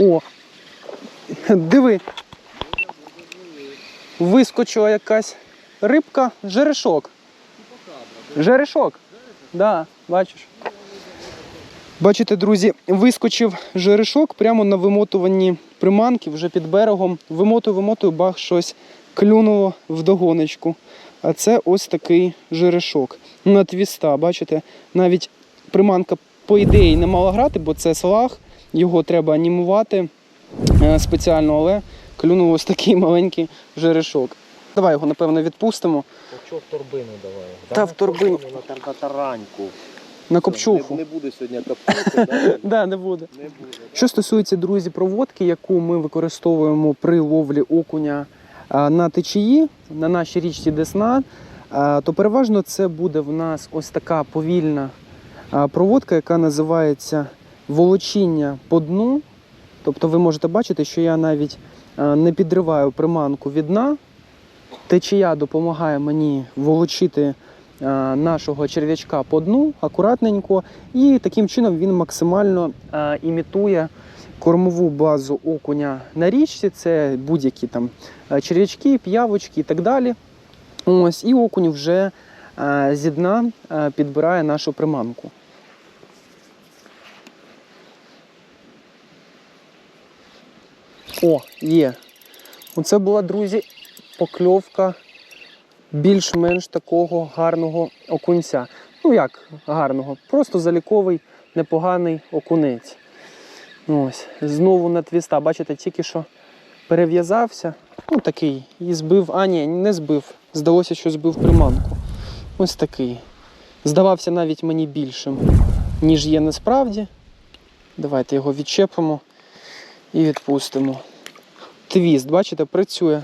О! Диви. Вискочила якась рибка, жерешок. Жерешок. Да, бачиш. Бачите, друзі, вискочив жерешок прямо на вимотуванні приманки вже під берегом. Вимотую, вимотую, бах, щось клюнуло в догоночку. А це ось такий жерешок. На твіста, бачите, навіть приманка, по ідеї, не мала грати, бо це салах, його треба анімувати е, спеціально, але клюнув ось такий маленький жерешок. Давай його, напевно, відпустимо Що в торбину давай? Та в торбину. На тар- на тараньку. на копчуху. Не, не буде сьогодні капути, да? Да, не буде. Не буде. Що стосується, друзі, проводки, яку ми використовуємо при ловлі окуня на течії, на нашій річці Десна, то переважно це буде в нас ось така повільна проводка, яка називається волочіння по дну. Тобто ви можете бачити, що я навіть не підриваю приманку від дна. Течія допомагає мені волочити нашого черв'ячка по дну акуратненько, і таким чином він максимально імітує кормову базу окуня на річці. Це будь-які там черв'ячки, п'явочки і так далі. Ось, і окунь вже зі дна підбирає нашу приманку. О, є. Оце була, друзі, покльовка більш-менш такого гарного окунця. Ну як гарного, просто заліковий, непоганий окунець. Ну, Ось, знову на твіста. Бачите, тільки що перев'язався. Ну такий. І збив. А, ні, не збив. Здалося, що збив приманку. Ось такий. Здавався навіть мені більшим, ніж є насправді. Давайте його відчепимо і відпустимо. Твіст, бачите, працює.